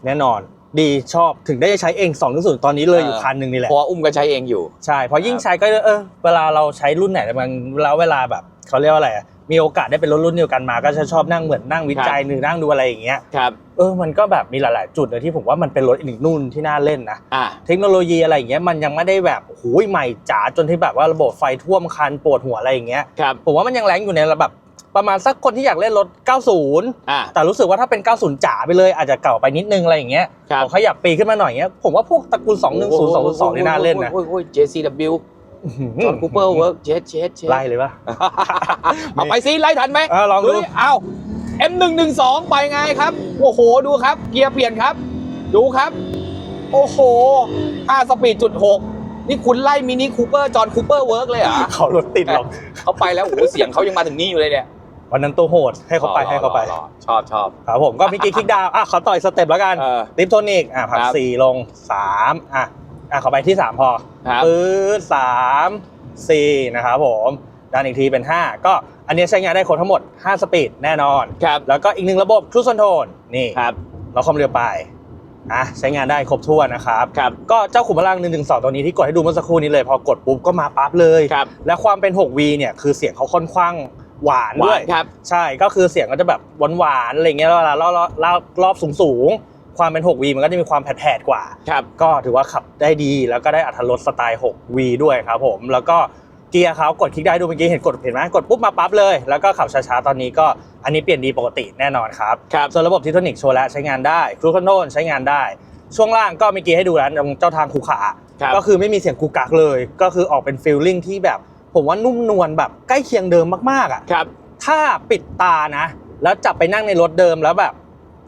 S2: แน่นอนดีชอบถึงได้ใช้เอง2องศูนย์ตอนนี้เลยอยู่
S1: เออ
S2: คันหนึ่งนี่แหละ
S1: เพราะว่าอุ้มก็ใช้เองอยู่
S2: ใช่เพราะยิ่งใช้ก็เออเวลาเราใช้รุ่นไหนมันแล้วเวลาแบบเขาเรียกว่าอะไรอะ มีโอกาสได้เป็นรถรุ่นเดียวกันมา ก็จะชอบนั่งเหมือนนั่งวิจัยหรือนั่งดูอะไรอย่างเงี้ย
S1: ครับ
S2: เออมันก็แบบมีหลาย ๆ จุดเลยที่ผมว่ามันเป็นรถอีกหนึ่งรุ่นที่น่าเล่นนะ
S1: อ่า
S2: เทคโนโลยีอะไรอย่างเงี้ยมันยังไม่ได้แบบโอ้ยใหม่จ๋าจนที่แบบว่าระบบไฟท่วมคันปวดหัวอะไรอย่างเงี้ย
S1: ครับ
S2: ผมว่ามันยังแรงอยู่ในระดับประมาณสักคนที่อยากเล่นรถ 90
S1: อ่า
S2: แต่รู้สึกว่าถ้าเป็น 90 จ๋าไปเลยอาจจะเก่าไปนิดนึงอะไรอย่างเงี้ย
S1: ครับ
S2: ผมขยับปีขึ้นมาหน่อยเงี้ยผมว่าพวกตระกูล 210 202นี่น่าเล่นนะ
S1: โอ้ยโอ้ยโอ้ย JCW จอห์นคูเปอร์เวิร์กเจ็ดเจ็ดเจ็ด
S2: ไล่เลยปะ
S1: เอาไปซิไล่ทันไหม
S2: เออลองดู
S1: เฮ้ยเอา M112 ไปไงครับ โอ้โหดูครับ เกียร์เปลี่ยนครับ ดูครับ โอ้โห5สปีดจุดหกนี่คุณไล่มินิคูเปอร์จอห์นคูเปอร์เวิร์กเลยเหรอ
S2: เขารถติดหรอก
S1: เขาไปแล้วโอ้โหเสียงเขายังมาถึงนี่อยู่เลยเนี่ย
S2: วันนั้นตัวโหดให้เขาไปให้เขาไป
S1: รอรอรอชอบชอบ
S2: ครับผมก็มีกิ๊กคิกดาวอะขอต่อยสเต็ปแล้วกัน
S1: เออ
S2: ดิฟโทนิกอะผัก
S1: ครับ
S2: สี่ลงสามอะ อะขอไปที่สามพอ
S1: ครับ
S2: ปื๊ดสามสี่นะครับผมดันอีกทีเป็นห้าก็อันนี้ใช้งานได้ครบทั้งหมด 5 สปีดแน่นอน
S1: ครับ
S2: แล้วก็อีกหนึ่งระบบครู i คอนโทรลนี่
S1: ครับ
S2: เราความเร็วไปอะใช้งานได้ครบถ้วนนะครับ
S1: ครับ
S2: ก็เจ้าขุมพลัง1นึตัวนี้ที่กดให้ดูเมื่อสักครู่นี้เลย พอกดปุ๊บก็มาปั๊บเลย
S1: ครับ
S2: และความเป็น 6V เนี่ยคือเสียงเขาค่อนข้างหวาน
S1: ห
S2: ด้
S1: วา
S2: วย
S1: นครับ
S2: ใช่ก็คือเสียงก็จะแบบหวานๆอะไรเงี้ยแล้วเวลารอบรอบรอบรอบสูงสูงๆ ความเป็น 6V มันก็จะมีความแผดๆกว่า
S1: ครับ
S2: ก็ถือว่าขับได้ดีแล้วก็ได้อัตรถรสสไตล์ 6V ด้วยครับผม แล้วก็เกียร์เขากดคลิกได้ดูเมื่อกี้เห็นกดเห็นไหมกดปุ๊บมาปั๊บเลย แล้วก็ขับช้าๆ ตอนนี้ก็อันนี้เปลี่ยนดีปกติแน่นอนครับ
S1: ครับ
S2: ส่วนระบบทิทนิกโชว์แล้วใช้งานได้ครูคอนโทรลใช้งานได้ ช่วงล่างก็เมื่อกี้ให้ดูแล้วตรงเจ้าทางคูขา
S1: ครับ
S2: ก็คือไม่มีเสียงกูกักเลย ก็คือออกเป็นฟีลลิ่งที่แบบ ผมว่านุ่มนวลแบบใกล้เคียงเดิมมากๆอะ
S1: ครับ
S2: ถ้าปิดตานะ แล้วจับไปนั่งในรถเดิมแล้วแบบ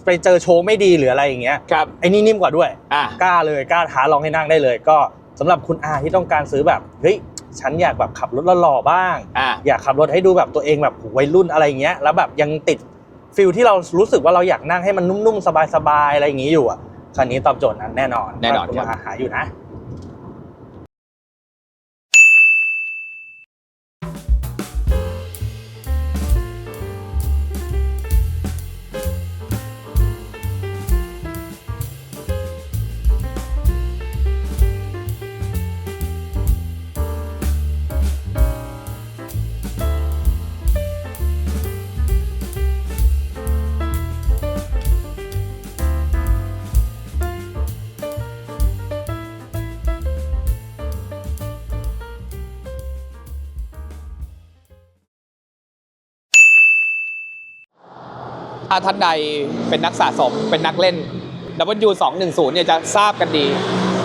S2: ไปเจอโชว์ไม่ดีหรืออะไรอย่างเงี้ย
S1: ครับ
S2: ไอ้นี่นิ่มกว่าด้วย
S1: อะ
S2: กล้าเลยกล้าท้าลองให้นั่งได้เลย ก็สำหรับคุณอาที่ต้องการซื้อแบบเฮ้ยฉันอยากแบบขับรถหล่อๆบ้าง
S1: อะ
S2: อยากขับรถให้ดูแบบตัวเองแบบวัยรุ่นอะไรอย่างเงี้ยแล้วแบบยังติดฟิลที่เรารู้สึกว่าเราอยากนั่งให้มันนุ่มๆสบายๆอะไรอย่างงี้อยู่อะคันนี้ตอบโจทย์นั้นแน่นอน
S1: แน่นอน
S2: คุณ
S1: ครับ
S2: อาหาอยู่นะ
S1: ท่านใดเป็นนักสะสมเป็นนักเล่น W210 เนี่ยจะทราบกันดี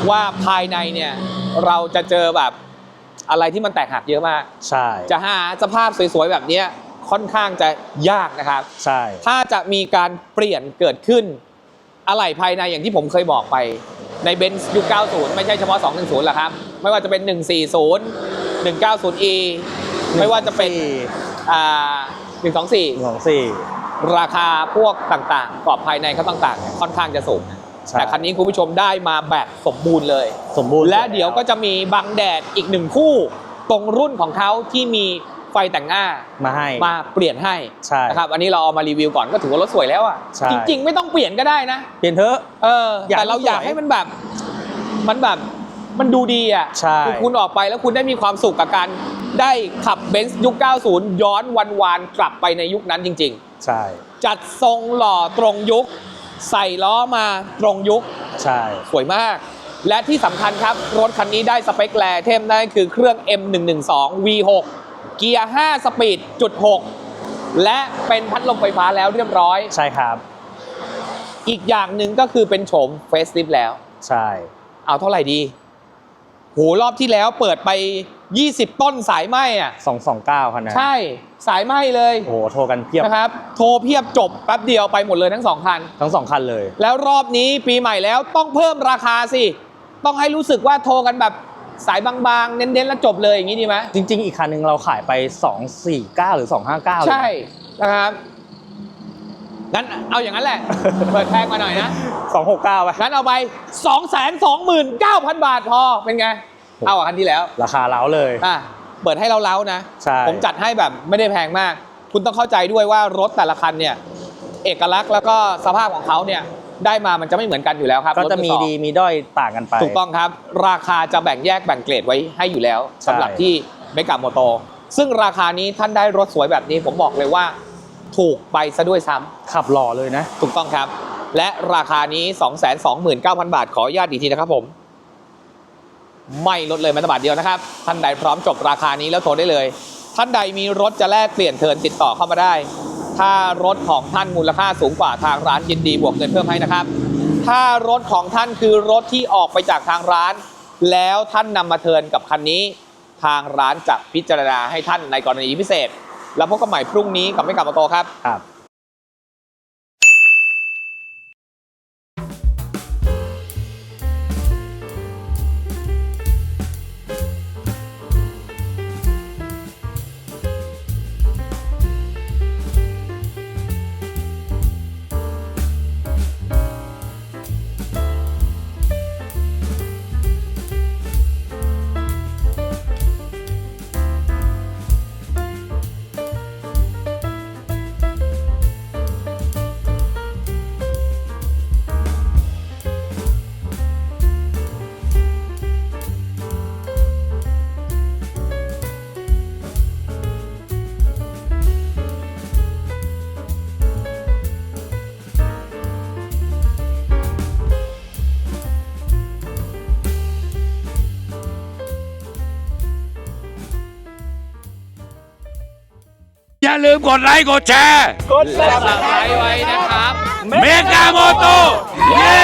S1: ว่าภายในเนี่ยเราจะเจอแบบอะไรที่มันแตกหักเยอะมาก
S2: ใช่
S1: จะหาสภาพสวยๆแบบเนี้ยค่อนข้างจะยากนะครับ
S2: ใช่
S1: ถ้าจะมีการเปลี่ยนเกิดขึ้น อะไหล่ภายในอย่างที่ผมเคยบอกไป ในเบนซ์ยุค 90 ไม่ใช่เฉพาะ 210หรอกครับ ไม่ว่าจะเป็น 140 190e ไม่ว่าจะเป็นอ่า124
S2: สองสี่
S1: ราคาพวกต่างๆกรอบภายในเขาต่างๆเนี่ยค่อนข้างจะสูงนะ
S2: ใช่
S1: แต่คันนี้คุณผู้ชมได้มาแบบสมบูรณ์เลย
S2: สมบูรณ์
S1: และเดี๋ยวก็จะมีบังแดดอีกหนึ่งคู่ตรงรุ่นของเขาที่มีไฟแต่งหน้า
S2: มาให้
S1: มาเปลี่ยนให้
S2: ใช่
S1: นะครับอันนี้เราเอามารีวิวก่อนก็ถือว่ารถสวยแล้วอะ
S2: ใช่
S1: จริง ๆ ไม่ต้องเปลี่ยนก็ได้นะ
S2: เปลี่ยนเถอะ
S1: เออ
S2: อยาก
S1: แต่เราอยาก
S2: ให้
S1: ให้
S2: สวย
S1: มันแบบ มันแบบมันดูดีอะ
S2: ใช่
S1: คือคุณออกไปแล้วคุณได้มีความสุขกับการได้ขับเบนซ์ยุค 90 ย้อนวันวานๆกลับไปในยุคนั้นจริงๆ
S2: ใช่
S1: จัดทรงหล่อตรงยุค ใส่ล้อมาตรงยุค
S2: ใช่
S1: สวยมาก และที่สำคัญครับ รถคันนี้ได้สเปคแรเทมได้คือเครื่อง M112 V6 เกียร์ 5 สปีดจุด 6 และเป็นพัดลมไฟฟ้าแล้วเรียบร้อย
S2: ใช่ครับ
S1: อีกอย่างหนึ่งก็คือเป็นโฉมเฟสลิฟแล้ว
S2: ใช่
S1: เอาเท่าไหร่ดีโหรอบที่แล้วเปิดไป20 ต้นสายไหมอะ
S2: สองสองเก้าคันนะ
S1: ใช่สายไหมเลย
S2: โอ้โหโทรกันเพียบ
S1: นะครับโทรเพียบจบแป๊บเดียวไปหมดเลยทั้งสองคัน
S2: ทั้งสองคันเลย
S1: แล้วรอบนี้ปีใหม่แล้วต้องเพิ่มราคาสิ ต้องให้รู้สึกว่าโทรกันแบบสายบางๆ เน้นๆ แล้วจบเลยอย่างนี้ดีไหม
S2: จริง ๆ อีกคันหนึ่งเราขายไป 249 หรือ 259
S1: ใช่นะครับงั้นเอาอย่างนั้นแหละ เปิดแพงมาหน่อยนะ
S2: 269ไป
S1: งั้นเอาไป 2 2 9 0 0 0 บาทพอเป็นไง เอากับคันที่แล้ว
S2: ราคาเล้าเลย
S1: อะเปิดให้เราเล้านะ
S2: ใช่
S1: ผมจัดให้แบบไม่ได้แพงมาก คุณต้องเข้าใจด้วยว่ารถแต่ละคันเนี่ย เอกลักษณ์แล้วก็สภาพของเขาเนี่ยได้มามันจะไม่เหมือนกันอยู่แล้วครับ
S2: ก็จะ
S1: รถ
S2: มี
S1: อสอง
S2: ดีมีด้อยต่างกันไป
S1: ถูกต้องครับ ราคาจะแบ่งแยกแบ่งเกรดไว้ให้อยู่แล้ว
S2: ใช่
S1: สำหรับที่เมกาโมโต ซึ่งราคานี้ท่านได้รถสวยแบบนี้ ผมบอกเลยว่า ถูกไปซะด้วยซ้ำ
S2: ขับหล่อเลยนะ
S1: ถูกต้องครับ และราคานี้ 229,000 บาทขออนุญาตอีกทีนะครับผม ไม่ลดเลยแม้แต่บาทเดียวนะครับ ท่านใดพร้อมจบราคานี้แล้วโทรได้เลย ท่านใดมีรถจะแลกเปลี่ยนเทินติดต่อเข้ามาได้ ถ้ารถของท่านมูลค่าสูงกว่าทางร้านยินดีบวกเงินเพิ่มให้นะครับ ถ้ารถของท่านคือรถที่ออกไปจากทางร้าน แล้วท่านนำมาเทินกับคันนี้ ทางร้านจะพิจารณาให้ท่านในกรณีพิเศษ แล้วพบกันใหม่พรุ่งนี้กับไม่กลับมาโตครับ
S2: ครับ
S3: ลืมกดไลค์กดแชร์
S1: กดซับสไครต์ไว้นะครับ
S3: เมกาโมโตเย้